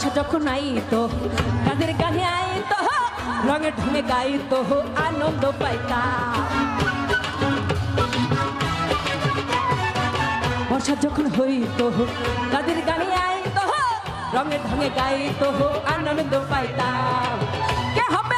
বর্ষা যখন আইতো কাদের গানে আইতো রঙে ঢঙে গাইতো আনন্দ পাইতা। বর্ষা যখন হইতো তাদের গানে আইতো রঙে ঢঙে গাইতো আনন্দ পাইতাম কে হবে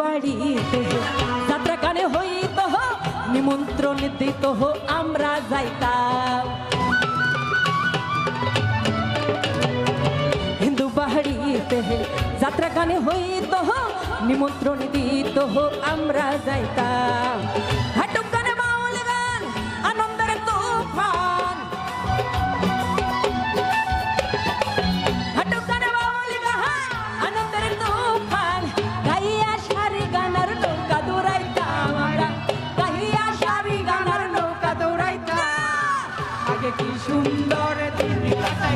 বাড়িতে। যাত্রা কানে হইত নিমন্ত্রণ দিত আমরা যাইতাম। হিন্দু বাড়িতে যাত্রা কানে হইত নিমন্ত্রণ দিত আমরা যাইতাম।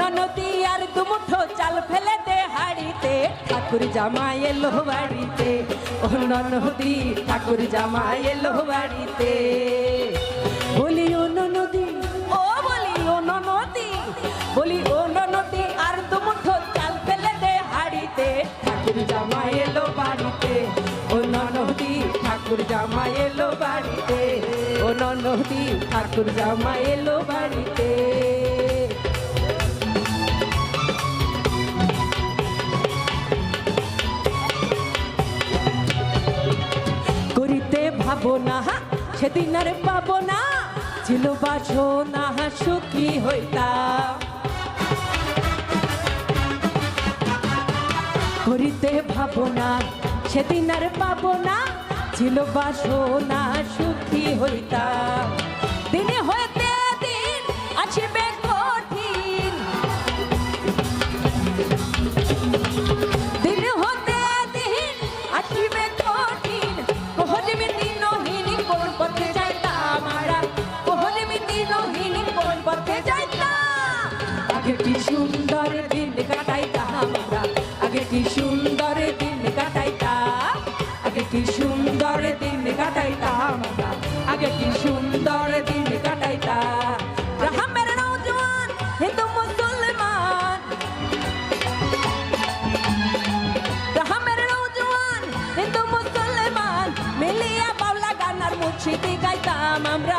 ননদী আর দুমুঠো চাল ফেলে দে হাড়িতে। ঠাকুর জামাই এলো বাড়িতে। ও ননদী ঠাকুর জামাই এলো বাড়িতে। বলি বলিও ননদী ও বলিও ননদী বলি ও ননদী আর দুমুঠো চাল ফেলে দে হাড়িতে। ঠাকুর জামাই এলো বাড়িতে। ও ননদী ঠাকুর জামাই এলো বাড়িতে। ও ননদী ঠাকুর জামাই এলো বাড়িতে। ভাবো না সেদিন আর পাবো না ছিল বাছো না, সুখী হইতা করিতে ভাবো না সেদিন আর পাবো না ছিল বাসো না, সুখী হইতাম। দিনে হইতে কি সুন্দর দিন কাটাইতাম আগে কি সুন্দর দিন কাটাইতাম আগে কি সুন্দর দিন কাটাইতাম রাহামের নৌজওয়ান হিন্দু মুসলমান। রাহামের নৌজওয়ান হিন্দু মুসলমান। মিলিয়া বাউলা গানার মুর্শিদি গাইতাম আমরা।